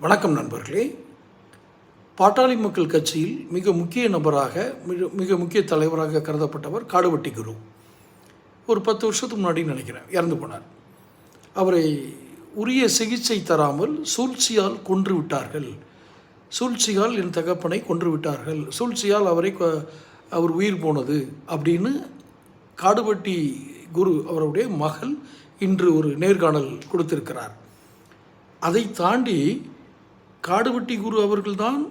வணக்கம் நண்பர்களே. பாட்டாளி மக்கள் கட்சியில் மிக முக்கிய நபராக மிக மிக முக்கிய தலைவராக கருதப்பட்டவர் காடுவட்டி குரு. ஒரு பத்து வருஷத்துக்கு முன்னாடி நினைக்கிறேன் இறந்து போனார். அவரை உரிய சிகிச்சை தராமல் சூழ்ச்சியால் கொன்று விட்டார்கள். சூழ்ச்சியால் என் தகப்பனை கொன்று விட்டார்கள். சூழ்ச்சியால் அவரை கொ- அவர் உயிர் போனது அப்படின்னு காடுவட்டி குரு அவருடைய மகள் இன்று ஒரு நேர்காணல் கொடுத்திருக்கிறார். அதை தாண்டி காடுவட்டி குரு அவர்கள்தான்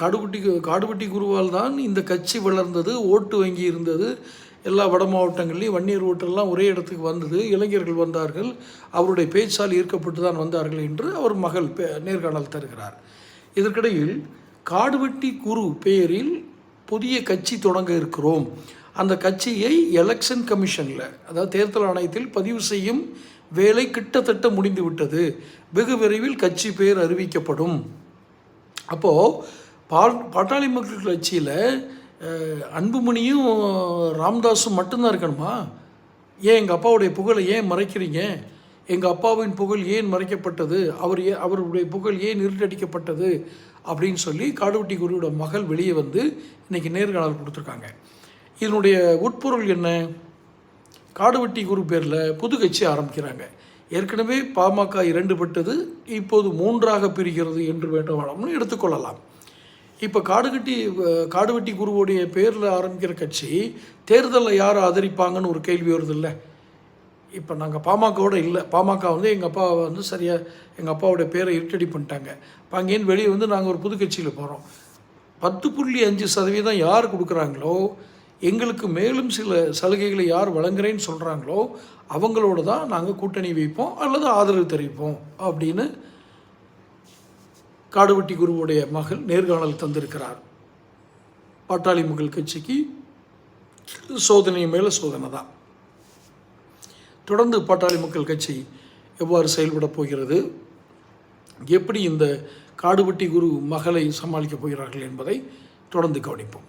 காடுபட்டி காடுவட்டி குருவால் தான் இந்த கட்சி வளர்ந்தது ஓட்டு வங்கி இருந்தது. எல்லா வட மாவட்டங்கள்லையும் வன்னியர் ஓட்டெல்லாம் ஒரே இடத்துக்கு வந்தது. இளைஞர்கள் வந்தார்கள். அவருடைய பேச்சால் ஈர்க்கப்பட்டு தான் வந்தார்கள் என்று அவர் மகள் பே- நேர்காணல் தருகிறார். இதற்கிடையில் காடுவெட்டி குரு பெயரில் புதிய கட்சி தொடங்க இருக்கிறோம். அந்த கட்சியை எலெக்ஷன் கமிஷனில் அதாவது தேர்தல் ஆணையத்தில் பதிவு செய்யும் வேலை கிட்டத்தட்ட முடிந்து விட்டது. வெகு விரைவில் கட்சி பெயர் அறிவிக்கப்படும். அப்போது பா பாட்டாளி மக்கள் கட்சியில் அன்புமணியும் ராம்தாஸும் மட்டும்தான் இருக்கணுமா? ஏன் எங்கள் அப்பாவுடைய புகழை ஏன் மறைக்கிறீங்க? எங்கள் அப்பாவின் புகழ் ஏன் மறைக்கப்பட்டது? அவர் ஏ அவருடைய புகழ் ஏன் இருட்டடிக்கப்பட்டது? அப்படின்னு சொல்லி காடுவட்டி குருவோட மகள் வெளியே வந்து இன்றைக்கி நேர்காணல் கொடுத்துருக்காங்க. இதனுடைய உட்பொருள் என்ன? காடுவெட்டி குரு பேரில் புது கட்சி ஆரம்பிக்கிறாங்க. ஏற்கனவே பாமக இரண்டுபட்டது இப்போது மூன்றாக பிரிகிறது என்று வேண்டுமானம்னு எடுத்துக்கொள்ளலாம் இப்போ காடுகட்டி காடுவெட்டி குருவுடைய பேரில் ஆரம்பிக்கிற கட்சி தேர்தலில் யார் ஆதரிப்பாங்கன்னு ஒரு கேள்வி வருது இல்லை. இப்போ நாங்கள் பாமகவோட இல்லை. பாமக வந்து எங்கள் அப்பா வந்து சரியாக எங்கள் அப்பாவோட பேரை இருட்டடி பண்ணிட்டாங்க. இப்போ அங்கேருந்து வெளியே வந்து நாங்கள் ஒரு புது கட்சியில் போகிறோம் பத்து புள்ளி அஞ்சு சதவீதம் யார் கொடுக்குறாங்களோ எங்களுக்கு மேலும் சில சலுகைகளை யார் வழங்குறேன்னு சொல்கிறாங்களோ அவங்களோட தான் நாங்கள் கூட்டணி வைப்போம் அல்லது ஆதரவு தெரிவிப்போம் அப்படின்னு காடுவெட்டி குருவுடைய மகள் நேர்காணல் தந்திருக்கிறார். பாட்டாளி மக்கள் கட்சிக்கு சோதனை மேலே சோதனை தான். தொடர்ந்து பாட்டாளி மக்கள் கட்சி எவ்வாறு செயல்படப் போகிறது? எப்படி இந்த காடுவெட்டி குரு மகளை சமாளிக்கப் போகிறார்கள் என்பதை தொடர்ந்து கவனிப்போம்.